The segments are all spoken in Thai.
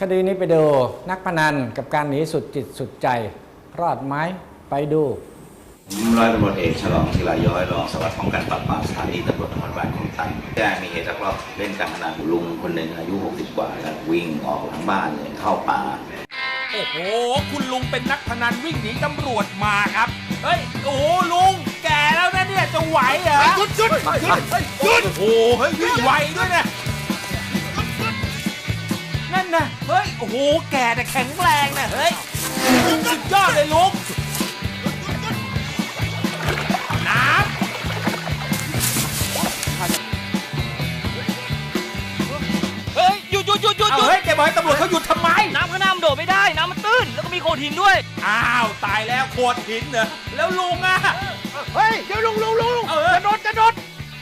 คดีนี้ไปดูนักพนันกับการหนีสุดจิตสุดใจ รอดไหมไปดูผมร้อยตำรวจเอกฉลองศิลาย้อยรองสารวัสดิ์ป้องกันปราบปรามสถานีตำรวจนครบาลคลองตันแจ้งมีเหตุลักลอบเล่นการพนันลุงคนหนึ่งอายุ 60 กว่าแล้ววิ่งออกทั้งบ้านเลยเข้าป่าโอ้โหคุณลุงเป็นนักพนันวิ่งหนีตำรวจมาครับเฮ้ยโอ้โหลุงแก่แล้วนะเนี่ยจะไหวเหรอหยุดหยุดหยุดหยุดโอ้โหเฮ้ยวิ่งไหวด้วยนะนั่น โอ้โห แก่แต่แข็งแรงนะเฮ้ยสุดยอดเลยลุงน้ำเฮ้ยหยุดหยุดหยุดหยุดเอาหยุดเฮ้ยแกบอกให้ตำรวจเขาหยุดทำไม น้ำข้างหน้ามันโดดไม่ได้ น้ำมันตื้น แล้วก็มีโขดหินด้วย อ้าว ตายแล้วโขดหินเหรอแล้วลุงอะ เฮ้ย เดี๋ยวลุงลุงลุงลุงเออ จะโดดจะโดด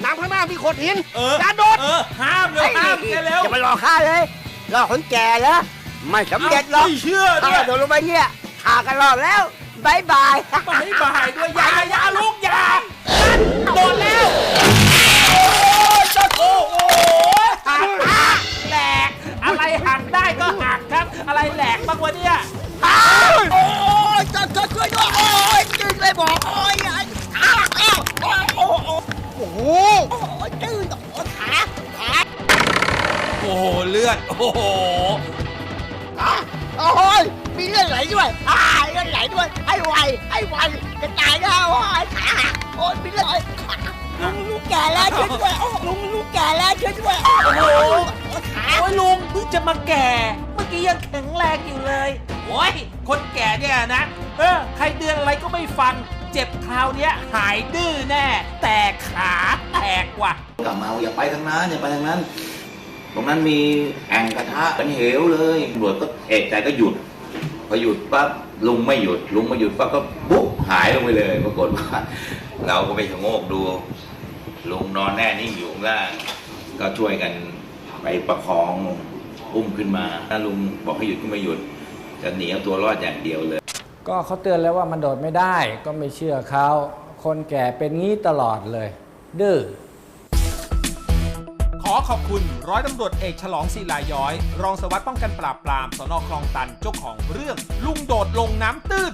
น้ำข้างหน้ามีโขดหินเออจะโดดเออห้ามเลยห้ามแกเร็วจะมาหลอกข้าเลยหลอกคนแก่เหรอ ไม่สำเร็จหรอกไม่เชื่อถ้าเนี่ยโดดลงไปเนี่ยขากันรอดแล้วบายบาย บายบายด้วยอยาอยาลุงอยาโดนแล้วโอ้ยจะโอ้โหหักแหลกอะไรหักได้ก็หักครับ อะไรแหลกบ้างวะเนี่ยโอ้ยจะจะช่วยด้วยโอ้ยจืดเลยบอกโอ้ยอ้าวอ้าวอ้าวโอ้โหโอ้โหโอ้โหจืดโอ้ขาขา โอ้โหเลือดโอ้โห อะโอ้ยมีเลือดไหลด้วยอ่าเลือดไหลด้วยให้ไวให้ไวจะตายแล้วโอ้ยขาหักโอ้ยมีเลือดไหลลุงลุงแก่แล้วช่วยด้วยโอ้ลุงลุงแก่แล้วช่วยด้วยโอ้โหขาโอ้ยลุงเพิ่งจะมาแก่ เมื่อกี้ยังแข็งแรงอยู่เลยโอ้ยคนแก่เนี่ยนะ เออ ใครเดือนอะไรก็ไม่ฟัง เจ็บคราวเนี้ยหายดื้อแน่ แต่ขาแตกว่ะ กลับมาอย่าไปทางนั้นอย่าไปทางนั้นต รงนั้นมีแอ่งกระทะเป็นเหวเลยตำรวจก็เอกใจก็หยุดพอหยุดปั๊บลุงไม่หยุด ลุงไม่หยุดปั๊บก็บุ๊บหายลงไปเลยปรากฏว่าเราก็ไปชะโงกดู ลุงนอนแน่นิ่งอยู่ข้างล่างก็ช่วยกันไปประคองอุ้มขึ้นมาถ้าลุงบอกให้หยุดก็ไม่หยุด จะหนีเอาตัวรอดอย่างเดียวเลย ก็เขาเตือนแล้วว่ามันโดดไม่ได้ ก็ไม่เชื่อเขาคนแก่เป็นงี้ตลอดเลย ดื้อ ขอขอบคุณร้อยตำรวจเอกฉลองศิลาย้อย รองสวัสดิ์ป้องกันปราบปรามสนคลองตันเจ้าของเรื่องลุงโดดลงน้ำตื้น